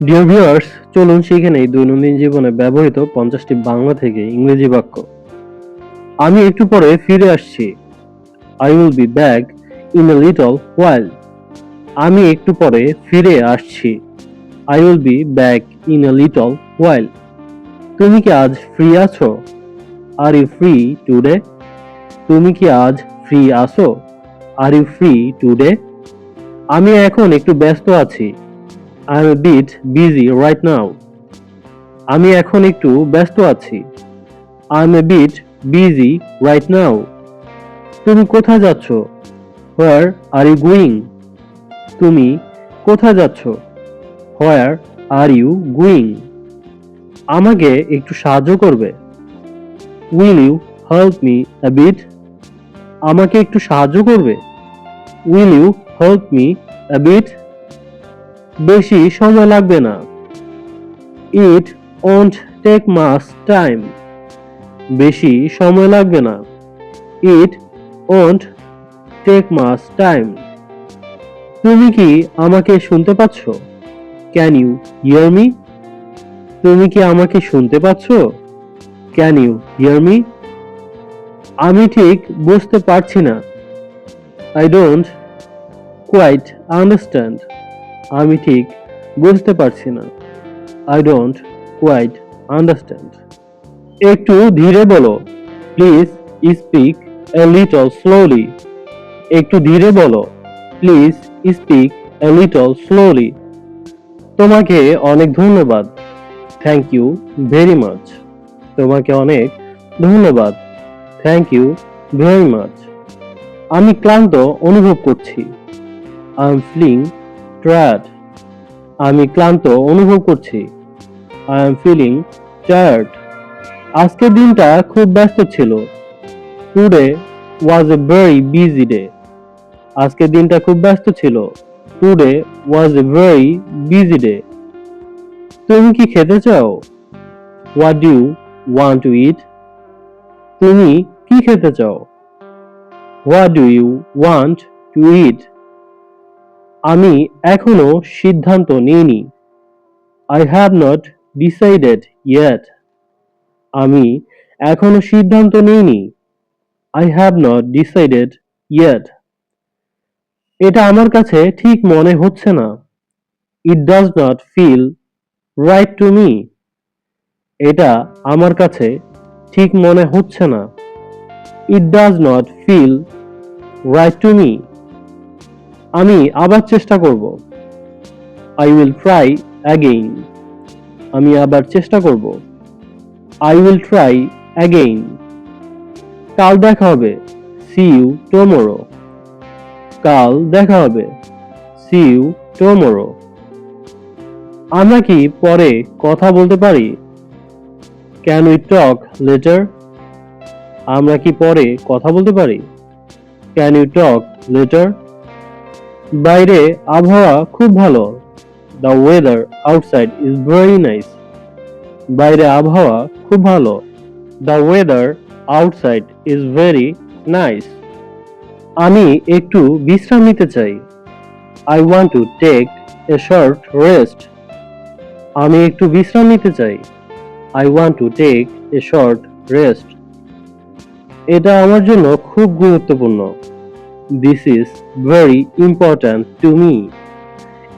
Dear viewers চলুন শিখে নেই দৈনন্দিন জীবনে ব্যবহৃত পঞ্চাশটি বাংলা থেকে ইংরেজি বাক্য। আমি একটু পরে ফিরে আসছি। I will be back in a little while আমি একটু পরে ফিরে আসছি। I will be back in a little while তুমি কি আজ ফ্রি আছো? আর ইউ ফ্রি টুডে তুমি কি আজ ফ্রি আছো? আর ইউ ফ্রি টুডে আমি এখন একটু ব্যস্ত আছি। I am a bit busy right now আমি এখন একটু ব্যস্ত আছি। I am a bit busy right now তুমি কোথায় যাচ্ছ? হোয়ার আর ইউ গোয়িং তুমি কোথায় যাচ্ছ? হোয়ার আর ইউ গোয়িং আমাকে একটু সাহায্য করবে। Will you help me a bit আমাকে একটু সাহায্য করবে। Will you help me a bit বেশি সময় লাগবে না। It won't take much time বেশি সময় লাগবে না। It won't take much time তুমি কি আমাকে শুনতে পাচ্ছ? ক্যান ইউ হিয়ার মি তুমি কি আমাকে শুনতে পাচ্ছ? ক্যান ইউ হিয়ার মি আমি ঠিক বুঝতে পারছি না। আই ডোন্ট কোয়াইট আন্ডারস্ট্যান্ড আমি ঠিক বুঝতে পারছি না। আই ডোন্ট কোয়াইট আন্ডারস্ট্যান্ড একটু ধীরে বলো। Please speak a little slowly একটু ধীরে বলো। Please speak a little slowly তোমাকে অনেক ধন্যবাদ। থ্যাংক ইউ ভেরি মাচ তোমাকে অনেক ধন্যবাদ। থ্যাংক ইউ ভেরি মাচ আমি ক্লান্ত অনুভব করছি। আই এম ফিলিং টায়ার্ড আমি ক্লান্ত অনুভব করছি। আই এম ফিলিং টায়ার্ড আজকের দিনটা খুব ব্যস্ত ছিল। Today was a very busy day আজকের দিনটা খুব ব্যস্ত ছিল। Today was a very busy day তুমি কি খেতে চাও? What do want to eat তুমি কি খেতে চাও? What do you want to eat আমি এখনও সিদ্ধান্ত নিইনি। I have not decided yet আমি এখনও সিদ্ধান্ত নিইনি। I have not decided yet এটা আমার কাছে ঠিক মনে হচ্ছে না। It does not feel right to me এটা আমার কাছে ঠিক মনে হচ্ছে না। It does not feel right to me আমি আবার চেষ্টা করব। আই উইল ট্রাই অ্যাগেইন আমি আবার চেষ্টা করব। আই উইল ট্রাই অ্যাগেইন কাল দেখা হবে। সি ইউ টুমোরো কাল দেখা হবে। সি ইউ টুমোরো আমরা কি পরে কথা বলতে পারি? ক্যান উই টক লেটার আমরা কি পরে কথা বলতে পারি? ক্যান ইউ টক লেটার বাইরে আবহাওয়া খুব ভালো। The weather outside is very nice বাইরে আবহাওয়া খুব ভালো। The weather outside is very nice আমি একটু বিশ্রাম নিতে চাই। I want to take a short rest আমি একটু বিশ্রাম নিতে চাই। I want to take a short rest এটা আমার জন্য খুব গুরুত্বপূর্ণ। This is very important to me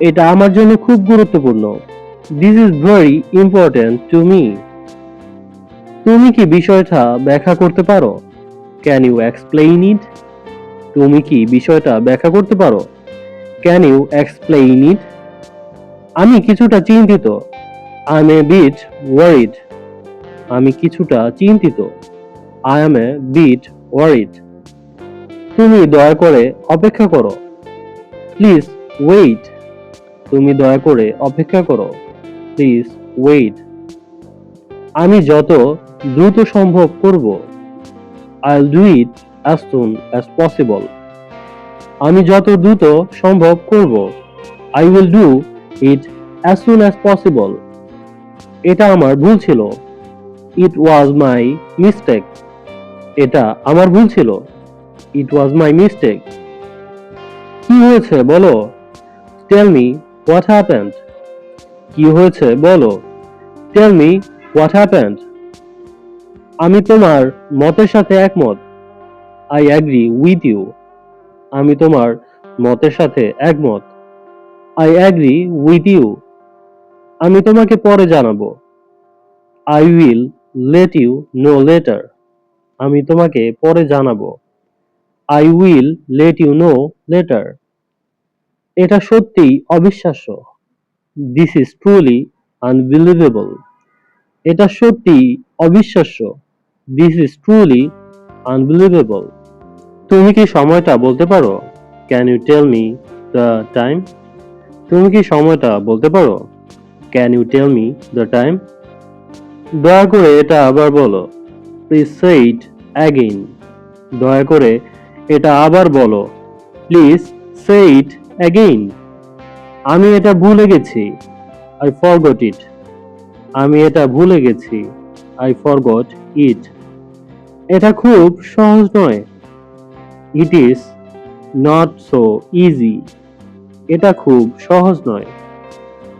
এটা আমার জন্য খুব গুরুত্বপূর্ণ। This is very important to me তুমি কি বিষয়টা ব্যাখ্যা করতে পারো? ক্যান ইউ এক্সপ্লেইন ইট তুমি কি বিষয়টা ব্যাখ্যা করতে পারো? ক্যান ইউ এক্সপ্লেইন ইট আমি কিছুটা চিন্তিত। I am a bit worried আমি কিছুটা চিন্তিত। I am a bit worried তুমি দয়া করে অপেক্ষা করো। প্লিজ ওয়েট তুমি দয়া করে অপেক্ষা করো। প্লিজ ওয়েট আমি যত দ্রুত সম্ভব করব। I do it as soon as possible আমি যত দ্রুত সম্ভব করব। I will do it as soon as possible এটা আমার ভুল ছিল। ইট ওয়াজ মাই মিস্টেক এটা আমার ভুল ছিল। ইট ওয়াজ মাই মিস্টেক কি হয়েছে বলো? টেল মি হোয়াট হ্যাপেন্ড কি হয়েছে বলো? টেল মি হোয়াট হ্যাপেন্ড আমি তোমার মতের সাথে একমত। আই অ্যাগ্রি উইথ ইউ আমি তোমার মতের সাথে একমত। আই অ্যাগ্রি উইথ ইউ আমি তোমাকে পরে জানাব। I will let you know later আমি তোমাকে পরে জানাব। I will let you know later এটা সত্যিই অবিশ্বাস্য। দিস ইজ ট্রুলি আনবিলিভেবল এটা সত্যি অবিশ্বাস্য। দিস ইজ ট্রুলি আনবিলিভেবল তুমি কি সময়টা বলতে পারো? Can you tell me the time তুমি কি সময়টা বলতে পারো? Can you tell me the time দয়া করে এটা আবার বলো। প্লিজ সে ইট অ্যাগেইন দয়া করে এটা আবার বলো। প্লিজ সে ইট অ্যাগেইন আমি এটা ভুলে গেছি। আই ফরগট ইট আমি এটা ভুলে গেছি। আই ফরগট ইট এটা খুব সহজ নয়। It is not so easy এটা খুব সহজ নয়।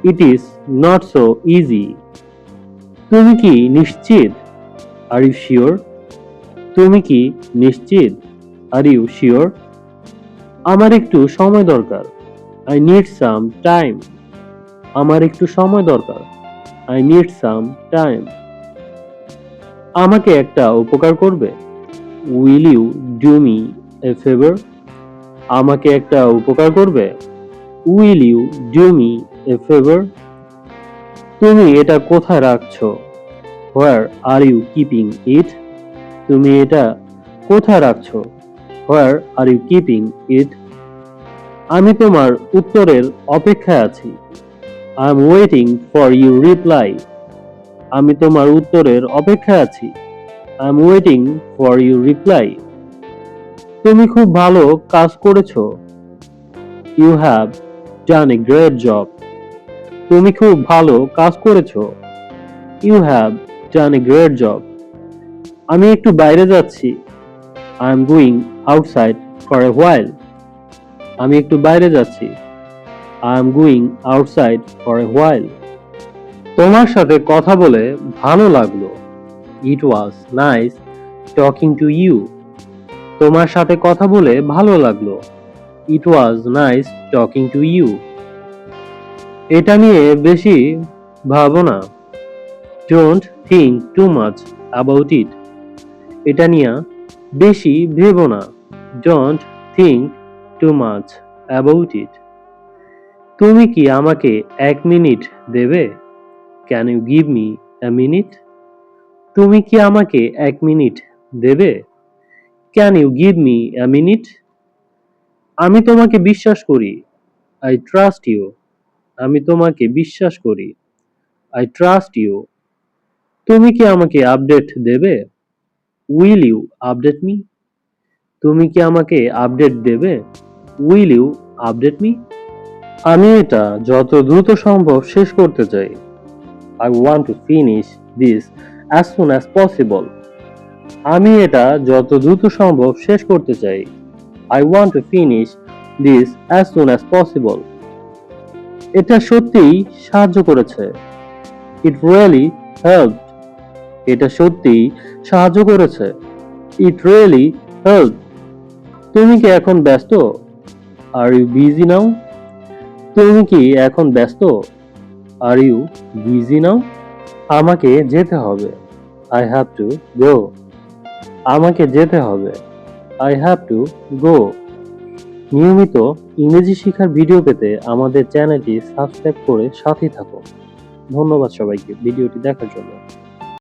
It is not so easy তুমি কি নিশ্চিত? আর ইউ শিওর তুমি কি নিশ্চিত? আর ইউ শিওর আমার একটু সময় দরকার। আই নিড সাম টাইম আমার একটু সময় দরকার। আই নিড সাম টাইম আমাকে একটা উপকার করবে। Will you do me a favour আমাকে একটা উপকার করবে। Will you do me a favour তুমি এটা কোথায় রাখছো? Where are you keeping it তুমি এটা কোথায় রাখছো? Where are you keeping it আমি তোমার উত্তরের অপেক্ষায় আছি। I am waiting for you reply আমি তোমার উত্তরের অপেক্ষায় আছি। I am waiting for you reply তুমি খুব ভালো কাজ করেছ। You have done a great job তুমি খুব ভালো কাজ করেছ। You have done a great job আমি একটু বাইরে যাচ্ছি। I am going outside for a while আমি একটু বাইরে যাচ্ছি। I am going outside for a while তোমার সাথে কথা বলে ভালো লাগল। It was nice talking to you তোমার সাথে কথা বলে ভালো লাগল। It was nice talking to you এটা নিয়ে বেশি ভাবো না। Don't think too much about it এটা নিয়ে বেশি ভেবো না। Don't think too much about it তুমি কি আমাকে এক মিনিট দেবে? Can you give me a minute তুমি কি আমাকে এক মিনিট দেবে? Can you give me a minute আমি তোমাকে বিশ্বাস করি। আই ট্রাস্ট ইউ আমি তোমাকে বিশ্বাস করি। আই ট্রাস্ট ইউ তুমি কি আমাকে আপডেট দেবে? Will you update me? তুমি কি আমাকে আপডেট দেবে? Will you update me? আমি এটা যত দ্রুত সম্ভব শেষ করতে চাই। I want to finish this as soon as possible. আমি এটা যত দ্রুত সম্ভব শেষ করতে চাই। I want to finish this as soon as possible. এটা সত্যিই সাহায্য করেছে। ইট রিয়েলি হেল্প এটা সত্যিই সাহায্য করেছে। ইট রিয়েলি হেল্প তুমি কি এখন ব্যস্ত? আর ইউ বিজি নাও তুমি কি এখন ব্যস্ত? আর ইউ বিজি নাও আমাকে যেতে হবে। আই হ্যাভ টু গো আমাকে যেতে হবে। আই হ্যাভ টু গো নিয়মিত ইংরেজি শেখার ভিডিও পেতে আমাদের চ্যানেলটি সাবস্ক্রাইব করে সাথে থাকো ধন্যবাদ সবাইকে ভিডিওটি দেখার জন্য।